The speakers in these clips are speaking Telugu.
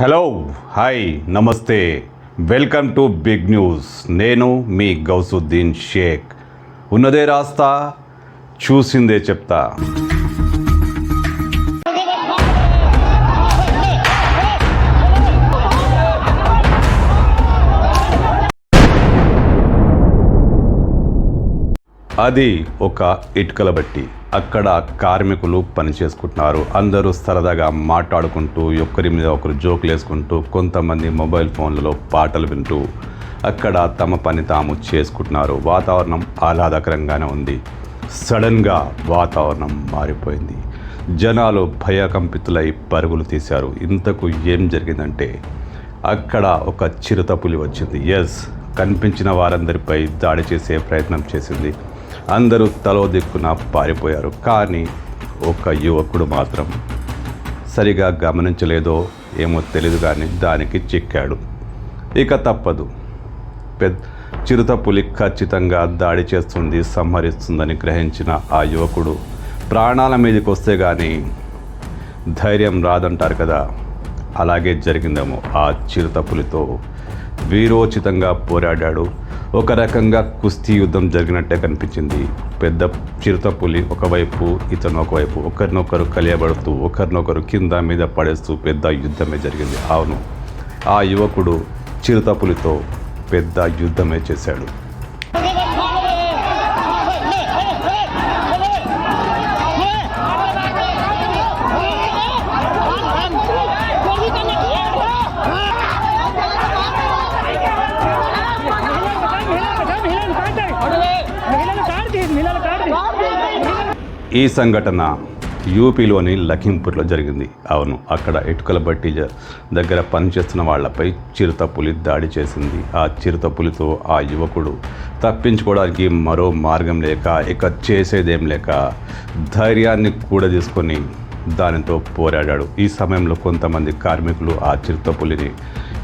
హలో హాయ్ నమస్తే. Welcome to big news. నేను మీ గౌసుద్దీన్ షేక్. ఉన్నదే రాస్తా చూసిందే చెప్తా. అది ఒక ఇటుకల బట్టి. అక్కడ కార్మికులు పని చేసుకుంటున్నారు అందరూ సరదాగా మాట్లాడుకుంటూ ఒకరి మీద ఒకరు జోకులు వేసుకుంటూ కొంతమంది మొబైల్ ఫోన్లలో పాటలు వింటూ అక్కడ తమ పని తాము చేసుకుంటున్నారు. వాతావరణం ఆహ్లాదకరంగానే ఉంది. సడన్గా వాతావరణం మారిపోయింది. జనాలు భయకంపితులై పరుగులు తీశారు. ఇంతకు ఏం జరిగిందంటే అక్కడ ఒక చిరుతపులి వచ్చింది. ఎస్ కనిపించిన వారందరిపై దాడి చేసే ప్రయత్నం చేసింది. అందరూ తలో దిక్కున పారిపోయారు. కానీ ఒక యువకుడు మాత్రం సరిగా గమనించలేదో ఏమో తెలియదు కానీ దానికి చిక్కాడు. ఇక తప్పదు. పెద్ద చిరుత పులి ఖచ్చితంగా దాడి చేస్తుంది సంహరిస్తుందని గ్రహించిన ఆ యువకుడు ప్రాణాల మీదకి వస్తే కానీ ధైర్యం రాదంటారు కదా. అలాగే జరిగిందేమో ఆ చిరుత పులితో వీరోచితంగా పోరాడాడు. ఒక రకంగా కుస్తీ యుద్ధం జరిగినట్టే కనిపించింది. పెద్ద చిరుత పులి ఒకవైపు ఇతను ఒకవైపు ఒకరినొకరు కలియబడుతూ ఒకరినొకరు కింద మీద పడేస్తూ పెద్ద యుద్ధమే జరిగింది. అవును ఆ యువకుడు చిరుత పులితో పెద్ద యుద్ధమే చేశాడు. ఈ సంఘటన యూపీలోని లఖింపూర్లో జరిగింది. అవును అక్కడ ఇటుకల బట్టి జ- దగ్గర పనిచేస్తున్న వాళ్ళపై చిరుత పులి దాడి చేసింది. ఆ చిరుత పులితో ఆ యువకుడు తప్పించుకోవడానికి మరో మార్గం లేక ఇక చేసేదేం లేక ధైర్యాన్ని కూడా తీసుకొని దానితో పోరాడాడు. ఈ సమయంలో కొంతమంది కార్మికులు ఆ చిరుత పులిని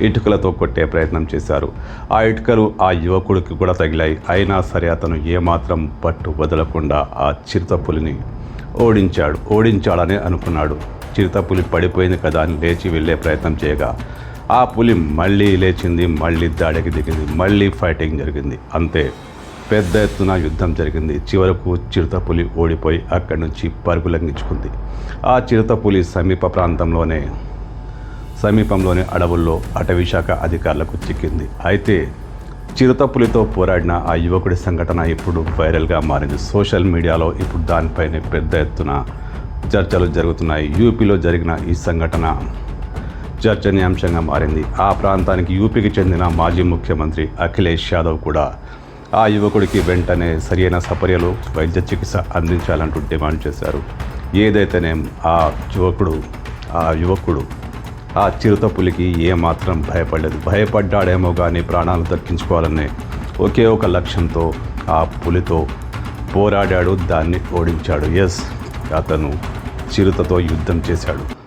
ఇటుకలతో కొట్టే ప్రయత్నం చేశారు. ఆ ఇటుకలు ఆ యువకుడికి కూడా తగిలాయి. అయినా సరే అతను ఏమాత్రం పట్టు వదలకుండా ఆ చిరుతపులిని ఓడించాడు. ఓడించాడని అనుకున్నాడు. చిరుతపులి పడిపోయింది కదా అని లేచి వెళ్ళే ప్రయత్నం చేయగా ఆ పులి మళ్ళీ లేచింది మళ్ళీ దాడికి దిగింది మళ్ళీ ఫైటింగ్ జరిగింది. అంతే. పెద్ద ఎత్తున యుద్ధం జరిగింది. చివరకు చిరుతపులి ఓడిపోయి అక్కడి నుంచి పరుగులంగించుకుంది ఆ చిరుతపులి సమీప ప్రాంతంలోనే సమీపంలోని అడవుల్లో అటవీశాఖ అధికారులకు చిక్కింది. అయితే చిరుతపులితో పోరాడిన ఆ యువకుడి సంఘటన ఇప్పుడు వైరల్గా మారింది. సోషల్ మీడియాలో ఇప్పుడు దానిపైన పెద్ద ఎత్తున చర్చలు జరుగుతున్నాయి. యూపీలో జరిగిన ఈ సంఘటన చర్చనీయాంశంగా మారింది. ఆ ప్రాంతానికి యూపీకి చెందిన మాజీ ముఖ్యమంత్రి అఖిలేష్ యాదవ్ కూడా ఆ యువకుడికి వెంటనే సరియైన సపర్యలు వైద్య చికిత్స అందించాలంటూ డిమాండ్ చేశారు. ఏదైతేనేం ఆ యువకుడు ఆ యువకుడు ఆ చిరుత పులికి ఏమాత్రం భయపడలేదు. భయపడ్డాడేమో కానీ ప్రాణాలు దక్కించుకోవాలనే ఒకే ఒక లక్ష్యంతో ఆ పులితో పోరాడాడు దాన్ని ఓడించాడు. ఎస్ అతను చిరుతతో యుద్ధం చేశాడు.